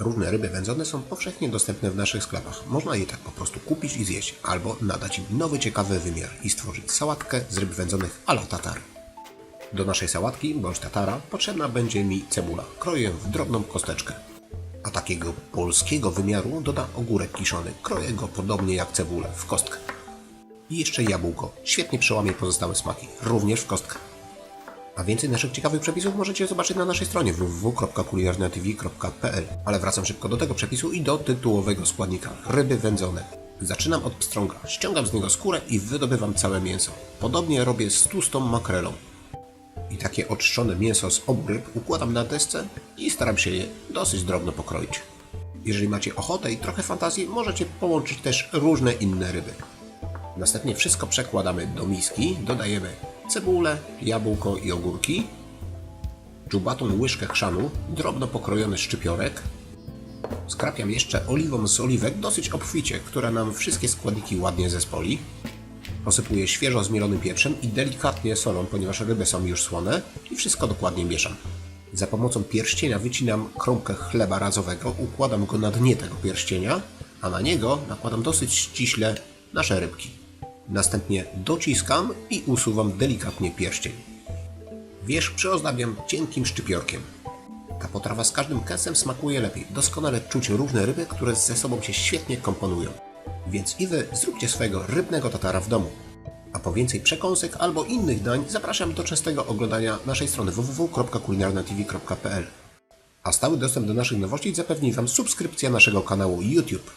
Różne ryby wędzone są powszechnie dostępne w naszych sklepach. Można je tak po prostu kupić i zjeść, albo nadać im nowy, ciekawy wymiar i stworzyć sałatkę z ryb wędzonych a la tatar. Do naszej sałatki bądź tatara potrzebna będzie mi cebula. Kroję w drobną kosteczkę. A takiego polskiego wymiaru doda ogórek kiszony. Kroję go podobnie jak cebulę, w kostkę. I jeszcze jabłko. Świetnie przełamie pozostałe smaki, również w kostkę. A więcej naszych ciekawych przepisów możecie zobaczyć na naszej stronie www.kulinarnatv.pl Ale wracam szybko do tego przepisu i do tytułowego składnika ryby wędzone. Zaczynam od pstrąga, ściągam z niego skórę i wydobywam całe mięso. Podobnie robię z tłustą makrelą. I takie oczyszczone mięso z obu ryb układam na desce i staram się je dosyć drobno pokroić. Jeżeli macie ochotę i trochę fantazji, możecie połączyć też różne inne ryby. Następnie wszystko przekładamy do miski, dodajemy cebulę, jabłko i ogórki, dżubatą łyżkę chrzanu, drobno pokrojony szczypiorek, skrapiam jeszcze oliwą z oliwek dosyć obficie, która nam wszystkie składniki ładnie zespoli, posypuję świeżo zmielonym pieprzem i delikatnie solą, ponieważ ryby są już słone i wszystko dokładnie mieszam. Za pomocą pierścienia wycinam kromkę chleba razowego, układam go na dnie tego pierścienia, a na niego nakładam dosyć ściśle nasze rybki. Następnie dociskam i usuwam delikatnie pierścień. Wierzch przyozdabiam cienkim szczypiorkiem. Ta potrawa z każdym kęsem smakuje lepiej. Doskonale czuć różne ryby, które ze sobą się świetnie komponują. Więc i wy zróbcie swojego rybnego tatara w domu. A po więcej przekąsek albo innych dań zapraszam do częstego oglądania naszej strony www.kulinarnatv.pl A stały dostęp do naszych nowości zapewni Wam subskrypcja naszego kanału YouTube.